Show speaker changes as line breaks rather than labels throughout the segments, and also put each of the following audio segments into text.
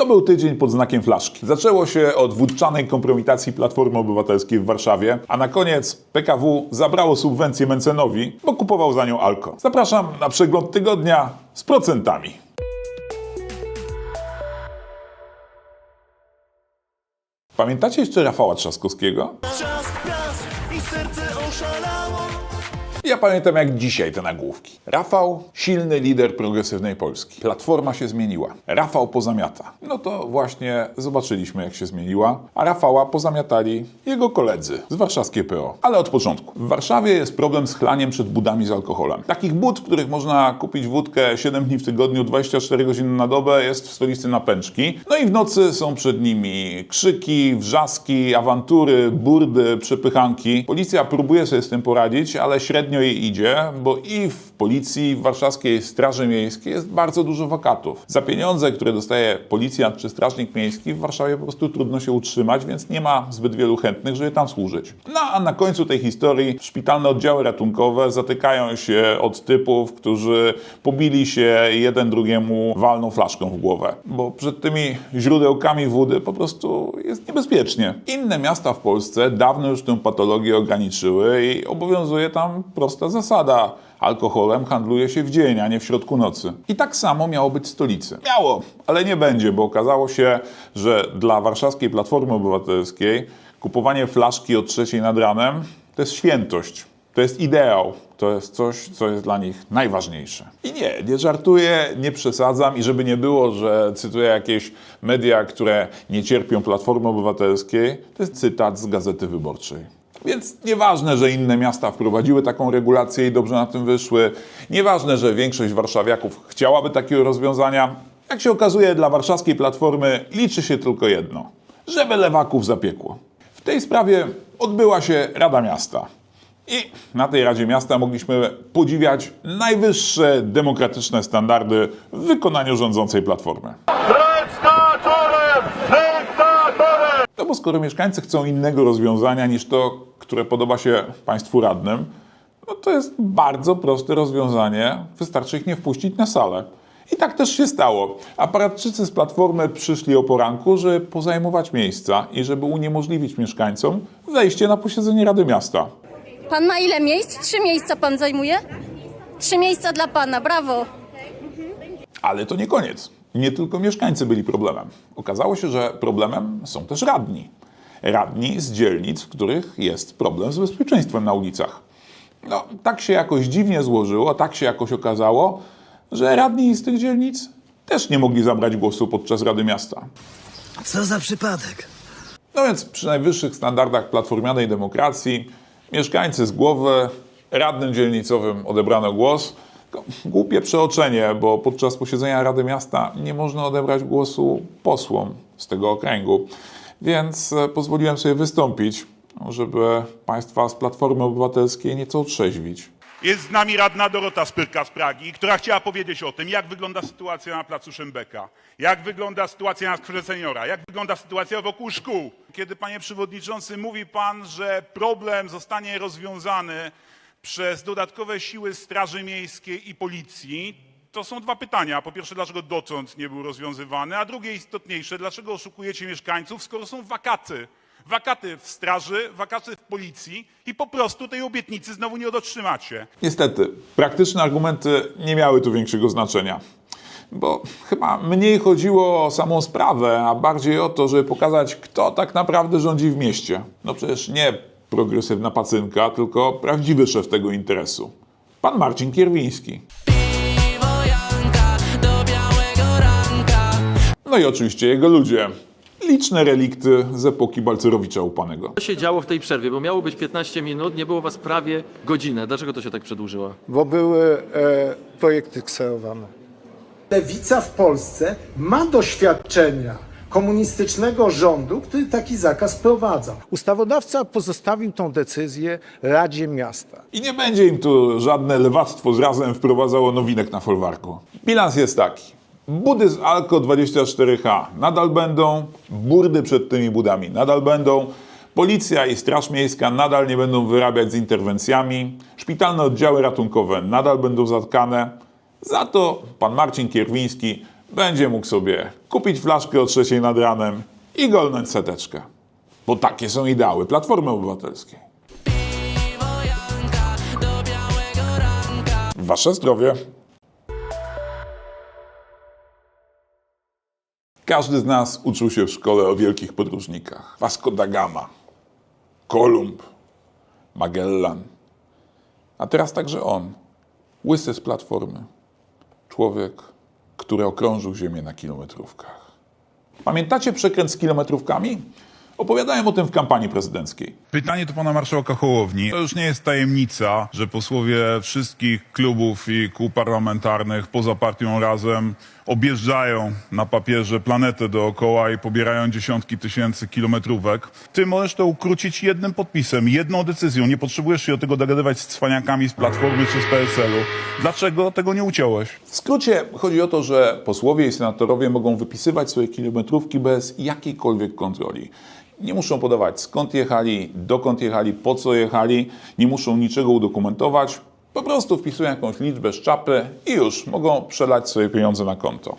To był tydzień pod znakiem flaszki. Zaczęło się od wódczanej kompromitacji Platformy Obywatelskiej w Warszawie, a na koniec PKW zabrało subwencję Mencenowi, bo kupował za nią alko. Zapraszam na przegląd tygodnia z procentami. Pamiętacie jeszcze Rafała Trzaskowskiego?
Trzask,
Ja pamiętam jak dzisiaj te nagłówki. Rafał, silny lider progresywnej Polski. Platforma się zmieniła. Rafał pozamiata. No to właśnie zobaczyliśmy jak się zmieniła, a Rafała pozamiatali jego koledzy z warszawskiej PO. Ale od początku. W Warszawie jest problem z chlaniem przed budami z alkoholem. Takich bud, w których można kupić wódkę 7 dni w tygodniu, 24 godziny na dobę jest w stolicy na pęczki. No i w nocy są przed nimi krzyki, wrzaski, awantury, burdy, przepychanki. Policja próbuje sobie z tym poradzić, ale średnio jej idzie, bo i w policji, w warszawskiej Straży Miejskiej jest bardzo dużo wakatów. Za pieniądze, które dostaje policjant czy strażnik miejski, w Warszawie po prostu trudno się utrzymać, więc nie ma zbyt wielu chętnych, żeby tam służyć. No a na końcu tej historii szpitalne oddziały ratunkowe zatykają się od typów, którzy pobili się jeden drugiemu walną flaszką w głowę, bo przed tymi źródełkami wody po prostu jest niebezpiecznie. Inne miasta w Polsce dawno już tę patologię ograniczyły i obowiązuje tam prosta zasada. Alkoholem handluje się w dzień, a nie w środku nocy. I tak samo miało być w stolicy. Miało, ale nie będzie, bo okazało się, że dla warszawskiej Platformy Obywatelskiej kupowanie flaszki od trzeciej nad ranem to jest świętość. To jest ideał. To jest coś, co jest dla nich najważniejsze. I nie, nie żartuję, nie przesadzam i żeby nie było, że cytuję jakieś media, które nie cierpią Platformy Obywatelskiej, to jest cytat z Gazety Wyborczej. Więc nieważne, że inne miasta wprowadziły taką regulację i dobrze na tym wyszły. Nieważne, że większość warszawiaków chciałaby takiego rozwiązania. Jak się okazuje, dla warszawskiej platformy liczy się tylko jedno: żeby lewaków zapiekło. W tej sprawie odbyła się Rada Miasta. I na tej Radzie Miasta mogliśmy podziwiać najwyższe demokratyczne standardy w wykonaniu rządzącej platformy. Bo skoro mieszkańcy chcą innego rozwiązania niż to, które podoba się państwu radnym, no to jest bardzo proste rozwiązanie. Wystarczy ich nie wpuścić na salę. I tak też się stało. Aparatczycy z Platformy przyszli o poranku, żeby pozajmować miejsca i żeby uniemożliwić mieszkańcom wejście na posiedzenie Rady Miasta.
Pan ma ile miejsc? Trzy miejsca pan zajmuje? Trzy miejsca dla pana, brawo.
Ale to nie koniec. Nie tylko mieszkańcy byli problemem. Okazało się, że problemem są też radni. Radni z dzielnic, w których jest problem z bezpieczeństwem na ulicach. No, tak się jakoś dziwnie złożyło, tak się jakoś okazało, że radni z tych dzielnic też nie mogli zabrać głosu podczas Rady Miasta.
Co za przypadek
No więc przy najwyższych standardach platformianej demokracji mieszkańcy z głowy, radnym dzielnicowym odebrano głos. Głupie przeoczenie, bo podczas posiedzenia Rady Miasta nie można odebrać głosu posłom z tego okręgu. Więc e, pozwoliłem sobie wystąpić, żeby Państwa z Platformy Obywatelskiej nieco otrzeźwić.
Jest z nami radna Dorota Spyrka z Pragi, która chciała powiedzieć o tym, jak wygląda sytuacja na placu Szembeka, jak wygląda sytuacja na skwerze seniora, jak wygląda sytuacja wokół szkół. Kiedy, panie przewodniczący, mówi pan, że problem zostanie rozwiązany przez dodatkowe siły Straży Miejskiej i Policji, to są dwa pytania. Po pierwsze, dlaczego dotąd nie był rozwiązywany, a drugie istotniejsze, dlaczego oszukujecie mieszkańców, skoro są wakaty. Wakaty w straży, wakaty w policji i po prostu tej obietnicy znowu nie dotrzymacie.
Niestety, praktyczne argumenty nie miały tu większego znaczenia. Bo chyba mniej chodziło o samą sprawę, a bardziej o to, żeby pokazać, kto tak naprawdę rządzi w mieście. No przecież nie progresywna pacynka, tylko prawdziwy szef tego interesu. Pan Marcin Kierwiński. No i oczywiście jego ludzie. Liczne relikty z epoki Balcerowicza upanego.
Co się działo w tej przerwie? Bo miało być 15 minut, nie było was prawie godzinę. Dlaczego to się tak przedłużyło?
bo były e, projekty kserowane.
Lewica w Polsce ma doświadczenia komunistycznego rządu, który taki zakaz wprowadzał.
Ustawodawca pozostawił tą decyzję Radzie Miasta.
I nie będzie im tu żadne lewactwo z razem wprowadzało nowinek na folwarku. Bilans jest taki. Budy z Alko 24H nadal będą, burdy przed tymi budami nadal będą, policja i straż miejska nadal nie będą wyrabiać z interwencjami, szpitalne oddziały ratunkowe nadal będą zatkane. Za to pan Marcin Kierwiński będzie mógł sobie kupić flaszkę o trzeciej nad ranem i golnąć seteczkę. Bo takie są ideały Platformy Obywatelskiej. Wasze zdrowie. Każdy z nas uczył się w szkole o wielkich podróżnikach. Vasco da Gama, Kolumb, Magellan. A teraz także on, łysy z Platformy. Człowiek, który okrążył Ziemię na kilometrówkach. Pamiętacie przekręt z kilometrówkami? Opowiadałem o tym w kampanii prezydenckiej.
Pytanie do pana marszałka Hołowni. To już nie jest tajemnica, że posłowie wszystkich klubów i kół parlamentarnych poza partią Razem objeżdżają na papierze planetę dookoła i pobierają dziesiątki tysięcy kilometrówek. Ty możesz to ukrócić jednym podpisem, jedną decyzją. Nie potrzebujesz się do tego dogadywać z cwaniakami z Platformy czy z PSL-u. Dlaczego tego nie uciąłeś?
W skrócie chodzi o to, że posłowie i senatorowie mogą wypisywać swoje kilometrówki bez jakiejkolwiek kontroli. Nie muszą podawać skąd jechali, dokąd jechali, po co jechali, nie muszą niczego udokumentować. Po prostu wpisują jakąś liczbę z czapy i już mogą przelać swoje pieniądze na konto.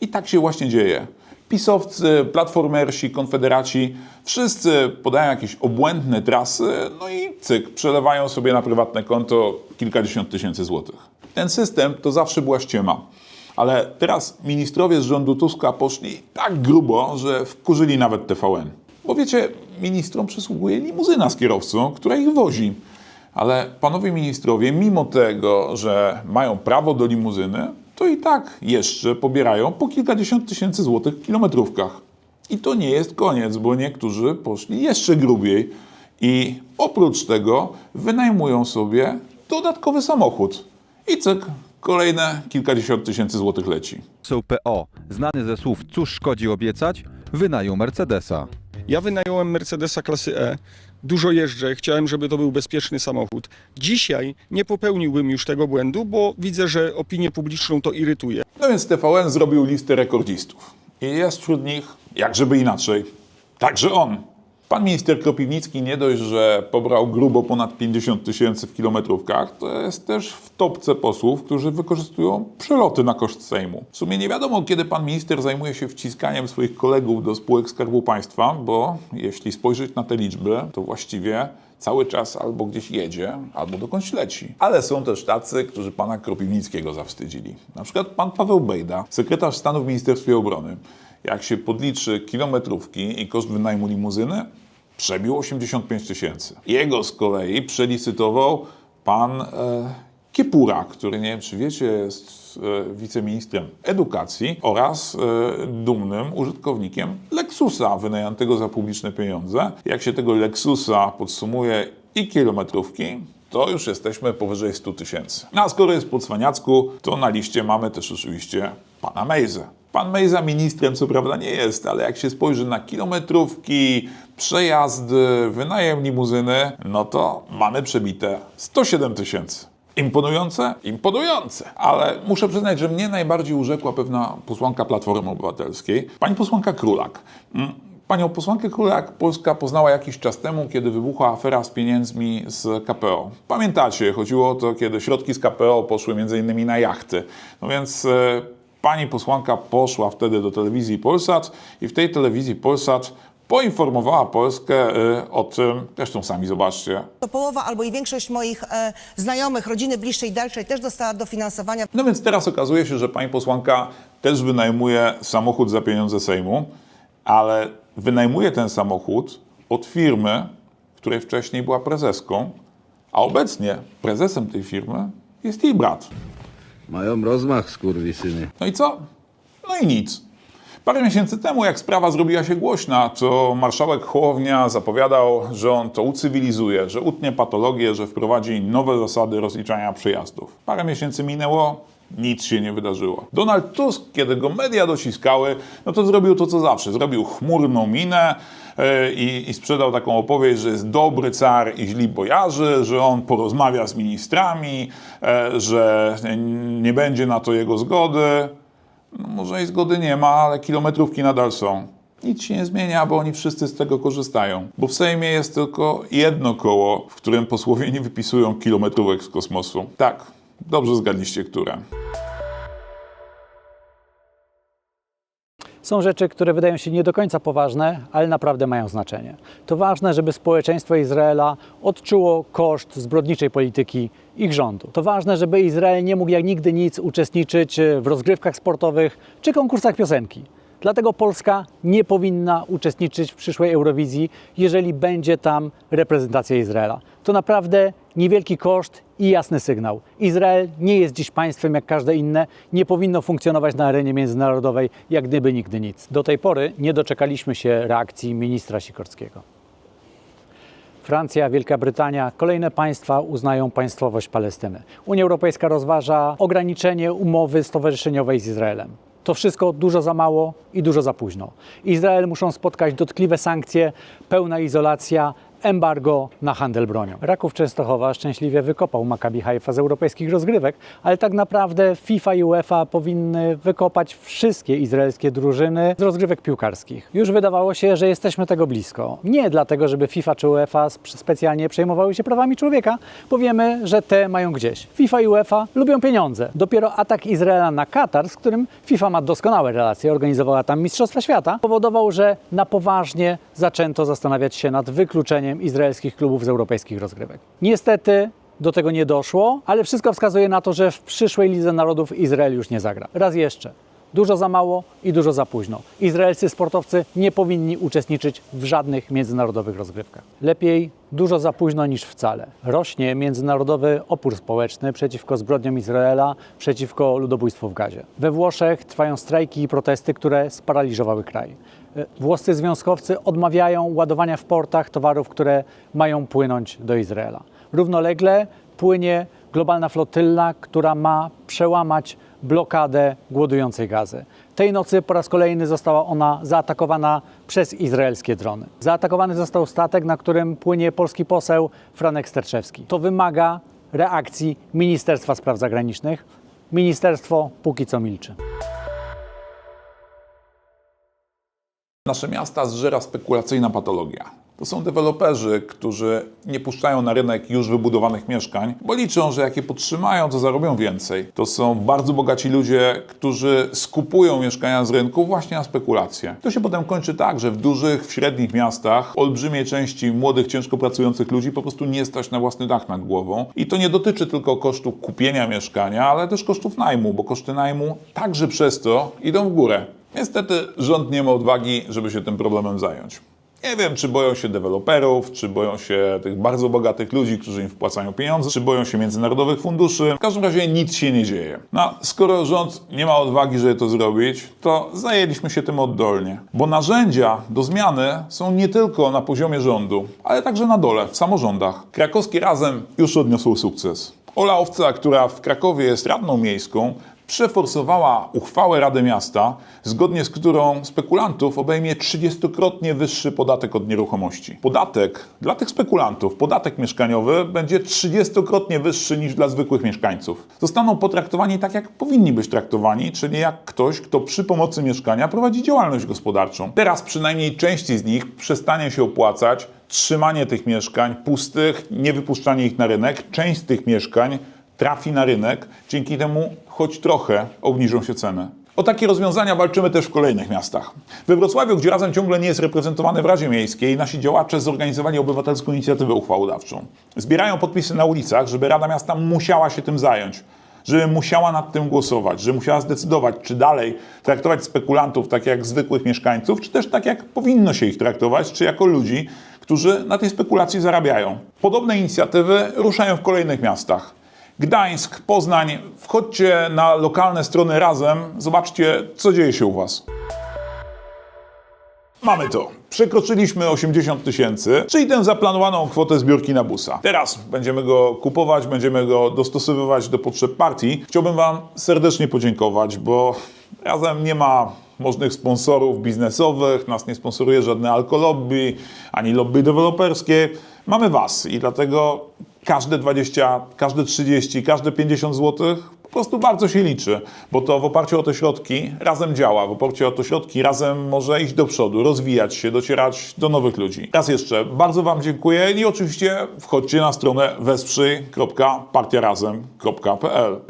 I tak się właśnie dzieje. Pisowcy, platformersi, konfederaci, wszyscy podają jakieś obłędne trasy, no i cyk, przelewają sobie na prywatne konto kilkadziesiąt tysięcy złotych. Ten system to zawsze była ściema. Ale teraz ministrowie z rządu Tuska poszli tak grubo, że wkurzyli nawet TVN. Bo wiecie, ministrom przysługuje limuzyna z kierowcą, która ich wozi. Ale panowie ministrowie, mimo tego, że mają prawo do limuzyny, to i tak jeszcze pobierają po kilkadziesiąt tysięcy złotych w kilometrówkach. I to nie jest koniec, bo niektórzy poszli jeszcze grubiej i oprócz tego wynajmują sobie dodatkowy samochód. I cyk, kolejne kilkadziesiąt tysięcy złotych leci.
Poseł PO, znany ze słów cóż szkodzi obiecać, wynajął Mercedesa.
Ja wynająłem Mercedesa klasy E. Dużo jeżdżę, chciałem, żeby to był bezpieczny samochód. Dzisiaj nie popełniłbym już tego błędu, bo widzę, że opinię publiczną to irytuje.
No więc TVN zrobił listę rekordzistów. I jest wśród nich, jak żeby inaczej, także on. Pan minister Kropiwnicki nie dość, że pobrał grubo ponad 50 tysięcy w kilometrówkach, to jest też w topce posłów, którzy wykorzystują przeloty na koszt Sejmu. W sumie nie wiadomo, kiedy pan minister zajmuje się wciskaniem swoich kolegów do spółek Skarbu Państwa, bo jeśli spojrzeć na te liczby, to właściwie cały czas albo gdzieś jedzie, albo dokądś leci. Ale są też tacy, którzy pana Kropiwnickiego zawstydzili. Na przykład pan Paweł Bejda, sekretarz stanu w Ministerstwie Obrony. Jak się podliczy kilometrówki i koszt wynajmu limuzyny, przebił 85 tysięcy. Jego z kolei przelicytował pan e, który nie wiem, czy wiecie, jest e, wiceministrem edukacji oraz e, dumnym użytkownikiem Lexusa wynajętego za publiczne pieniądze. Jak się tego Lexusa podsumuje i kilometrówki, to już jesteśmy powyżej 100 tysięcy. No a skoro jest po cwaniacku, to na liście mamy też oczywiście pana Mejzę. Pan Mejza ministrem co prawda nie jest, ale jak się spojrzy na kilometrówki, przejazdy, wynajem limuzyny, no to mamy przebite 107 tysięcy. Imponujące? Imponujące. Ale muszę przyznać, że mnie najbardziej urzekła pewna posłanka Platformy Obywatelskiej, pani posłanka Królak. Panią posłankę Królak Polska poznała jakiś czas temu, kiedy wybuchła afera z pieniędzmi z KPO. Pamiętacie, chodziło o to, kiedy środki z KPO poszły m.in. na jachty. No więc e, pani posłanka poszła wtedy do telewizji Polsat i w tej telewizji Polsat poinformowała Polskę e, o tym, zresztą sami zobaczcie,
To połowa albo i większość moich e, znajomych, rodziny bliższej i dalszej też dostała dofinansowania.
No więc teraz okazuje się, że pani posłanka też wynajmuje samochód za pieniądze Sejmu, ale wynajmuje ten samochód od firmy, której wcześniej była prezeską, a obecnie prezesem tej firmy jest jej brat.
Mają rozmach, skurwysyny.
No i co? No i nic. Parę miesięcy temu, jak sprawa zrobiła się głośna, to marszałek Hołownia zapowiadał, że on to ucywilizuje, że utnie patologię, że wprowadzi nowe zasady rozliczania przejazdów. Parę miesięcy minęło, nic się nie wydarzyło. Donald Tusk, kiedy go media dociskały, no to zrobił to, co zawsze. Zrobił chmurną minę yy, i, sprzedał taką opowieść, że jest dobry car i źli bojarzy, że on porozmawia z ministrami, yy, że nie będzie na to jego zgody. No, może i zgody nie ma, ale kilometrówki nadal są. Nic się nie zmienia, bo oni wszyscy z tego korzystają. Bo w Sejmie jest tylko jedno koło, w którym posłowie nie wypisują kilometrówek z kosmosu. Tak, dobrze zgadliście, które.
Są rzeczy, które wydają się nie do końca poważne, ale naprawdę mają znaczenie. To ważne, żeby społeczeństwo Izraela odczuło koszt zbrodniczej polityki ich rządu. To ważne, żeby Izrael nie mógł jak nigdy nic uczestniczyć w rozgrywkach sportowych czy konkursach piosenki. Dlatego Polska nie powinna uczestniczyć w przyszłej Eurowizji, jeżeli będzie tam reprezentacja Izraela. To naprawdę niewielki koszt i jasny sygnał. Izrael nie jest dziś państwem jak każde inne, nie powinno funkcjonować na arenie międzynarodowej jak gdyby nigdy nic. Do tej pory nie doczekaliśmy się reakcji ministra Sikorskiego. Francja, Wielka Brytania, kolejne państwa uznają państwowość Palestyny. Unia Europejska rozważa ograniczenie umowy stowarzyszeniowej z Izraelem. To wszystko dużo za mało i dużo za późno. Izrael muszą spotkać dotkliwe sankcje, pełna izolacja, embargo na handel bronią. Raków Częstochowa szczęśliwie wykopał Maccabi Haifa z europejskich rozgrywek, ale tak naprawdę FIFA i UEFA powinny wykopać wszystkie izraelskie drużyny z rozgrywek piłkarskich. Już wydawało się, że jesteśmy tego blisko. Nie dlatego, żeby FIFA czy UEFA sp- specjalnie przejmowały się prawami człowieka, bo wiemy, że te mają gdzieś. FIFA i UEFA lubią pieniądze. Dopiero atak Izraela na Katar, z którym FIFA ma doskonałe relacje, organizowała tam Mistrzostwa Świata, powodował, że na poważnie zaczęto zastanawiać się nad wykluczeniem izraelskich klubów z europejskich rozgrywek. Niestety do tego nie doszło, ale wszystko wskazuje na to, że w przyszłej Lidze Narodów Izrael już nie zagra. Raz jeszcze. Dużo za mało i dużo za późno. Izraelscy sportowcy nie powinni uczestniczyć w żadnych międzynarodowych rozgrywkach. Lepiej dużo za późno niż wcale. Rośnie międzynarodowy opór społeczny przeciwko zbrodniom Izraela, przeciwko ludobójstwu w Gazie. We Włoszech trwają strajki i protesty, które sparaliżowały kraj. E, Włoscy związkowcy odmawiają ładowania w portach towarów, które mają płynąć do Izraela. Równolegle płynie globalna flotylla, która ma przełamać blokadę głodującej gazy. Tej nocy po raz kolejny została ona zaatakowana przez izraelskie drony. Zaatakowany został statek, na którym płynie polski poseł Franek Sterczewski. To wymaga reakcji Ministerstwa Spraw Zagranicznych. Ministerstwo póki co milczy.
Nasze miasta zżera spekulacyjna patologia. To są deweloperzy, którzy nie puszczają na rynek już wybudowanych mieszkań, bo liczą, że jak je podtrzymają, to zarobią więcej. To są bardzo bogaci ludzie, którzy skupują mieszkania z rynku właśnie na spekulacje. To się potem kończy tak, że w dużych, w średnich miastach olbrzymiej części młodych, ciężko pracujących ludzi po prostu nie stać na własny dach nad głową. I to nie dotyczy tylko kosztu kupienia mieszkania, ale też kosztów najmu, bo koszty najmu także przez to idą w górę. Niestety rząd nie ma odwagi, żeby się tym problemem zająć. Nie wiem, czy boją się deweloperów, czy boją się tych bardzo bogatych ludzi, którzy im wpłacają pieniądze, czy boją się międzynarodowych funduszy. W każdym razie nic się nie dzieje. No, skoro rząd nie ma odwagi, żeby to zrobić, to zajęliśmy się tym oddolnie. Bo narzędzia do zmiany są nie tylko na poziomie rządu, ale także na dole, w samorządach. Krakowski Razem już odniosło sukces. Ola Owca, która w Krakowie jest radną miejską, przeforsowała uchwałę Rady Miasta, zgodnie z którą spekulantów obejmie 30-krotnie wyższy podatek od nieruchomości. Podatek dla tych spekulantów, podatek mieszkaniowy będzie 30-krotnie wyższy niż dla zwykłych mieszkańców. Zostaną potraktowani tak, jak powinni być traktowani, czyli jak ktoś, kto przy pomocy mieszkania prowadzi działalność gospodarczą. Teraz przynajmniej części z nich przestanie się opłacać trzymanie tych mieszkań pustych, nie wypuszczanie ich na rynek. Część z tych mieszkań trafi na rynek, dzięki temu choć trochę obniżą się ceny. O takie rozwiązania walczymy też w kolejnych miastach. We Wrocławiu, gdzie razem ciągle nie jest reprezentowany w Radzie Miejskiej, nasi działacze zorganizowali obywatelską inicjatywę uchwałodawczą. Zbierają podpisy na ulicach, żeby Rada Miasta musiała się tym zająć, żeby musiała nad tym głosować, że musiała zdecydować, czy dalej traktować spekulantów tak jak zwykłych mieszkańców, czy też tak jak powinno się ich traktować, czy jako ludzi, którzy na tej spekulacji zarabiają. Podobne inicjatywy ruszają w kolejnych miastach. Gdańsk, Poznań, wchodźcie na lokalne strony razem, zobaczcie, co dzieje się u Was. Mamy to. Przekroczyliśmy 80 tysięcy, czyli tę zaplanowaną kwotę zbiórki na busa. Teraz będziemy go kupować, będziemy go dostosowywać do potrzeb partii. Chciałbym Wam serdecznie podziękować, bo razem nie ma możnych sponsorów biznesowych, nas nie sponsoruje żadne alkolobby, ani lobby deweloperskie. Mamy Was i dlatego każde 20, każde 30, każde 50 zł po prostu bardzo się liczy, bo to w oparciu o te środki razem działa, w oparciu o te środki razem może iść do przodu, rozwijać się, docierać do nowych ludzi. Raz jeszcze bardzo Wam dziękuję i oczywiście wchodźcie na stronę wesprzyj.partiarazem.pl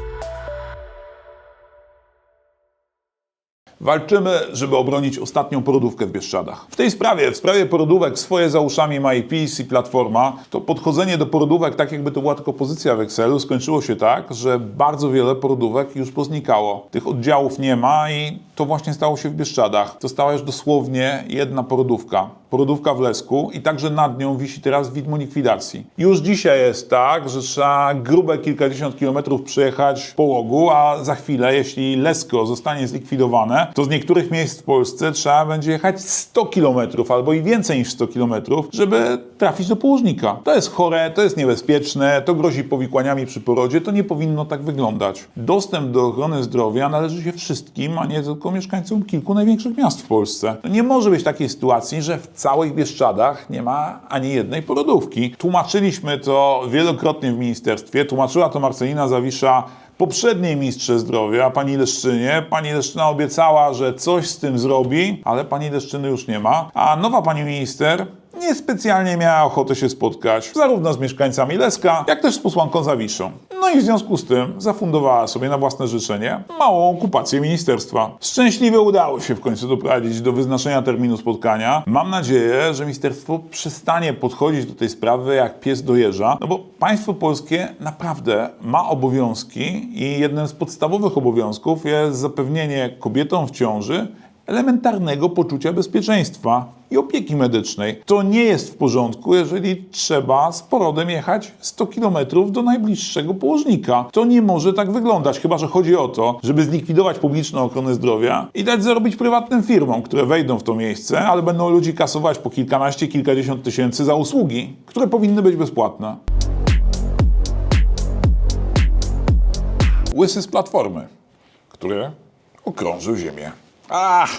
Walczymy, żeby obronić ostatnią porodówkę w Bieszczadach. W tej sprawie, w sprawie porodówek, swoje za uszami ma i PiS i Platforma, to podchodzenie do porodówek, tak jakby to była tylko pozycja w Excelu, skończyło się tak, że bardzo wiele porodówek już poznikało. Tych oddziałów nie ma i to właśnie stało się w Bieszczadach. Została już dosłownie jedna porodówka. Porodówka w Lesku i także nad nią wisi teraz widmo likwidacji. Już dzisiaj jest tak, że trzeba grube kilkadziesiąt kilometrów przejechać po łogu, a za chwilę, jeśli Lesko zostanie zlikwidowane, to z niektórych miejsc w Polsce trzeba będzie jechać 100 kilometrów albo i więcej niż 100 kilometrów, żeby trafić do położnika. To jest chore, to jest niebezpieczne, to grozi powikłaniami przy porodzie, to nie powinno tak wyglądać. Dostęp do ochrony zdrowia należy się wszystkim, a nie tylko mieszkańcom kilku największych miast w Polsce. No nie może być takiej sytuacji, że w całych Bieszczadach nie ma ani jednej porodówki. Tłumaczyliśmy to wielokrotnie w ministerstwie, tłumaczyła to Marcelina Zawisza poprzedniej ministrze zdrowia, pani Leszczynie. Pani Leszczyna obiecała, że coś z tym zrobi, ale pani Leszczyny już nie ma. A nowa pani minister niespecjalnie miała ochotę się spotkać zarówno z mieszkańcami Leska, jak też z posłanką Zawiszą. No i w związku z tym zafundowała sobie na własne życzenie małą okupację ministerstwa. Szczęśliwie udało się w końcu doprowadzić do wyznaczenia terminu spotkania. Mam nadzieję, że ministerstwo przestanie podchodzić do tej sprawy jak pies do jeża, no bo państwo polskie naprawdę ma obowiązki i jednym z podstawowych obowiązków jest zapewnienie kobietom w ciąży elementarnego poczucia bezpieczeństwa i opieki medycznej. To nie jest w porządku, jeżeli trzeba z porodem jechać 100 km do najbliższego położnika. To nie może tak wyglądać, chyba że chodzi o to, żeby zlikwidować publiczną ochronę zdrowia i dać zarobić prywatnym firmom, które wejdą w to miejsce, ale będą ludzi kasować po kilkanaście, kilkadziesiąt tysięcy za usługi, które powinny być bezpłatne. Łysy z platformy, który okrążył ziemię. 啊。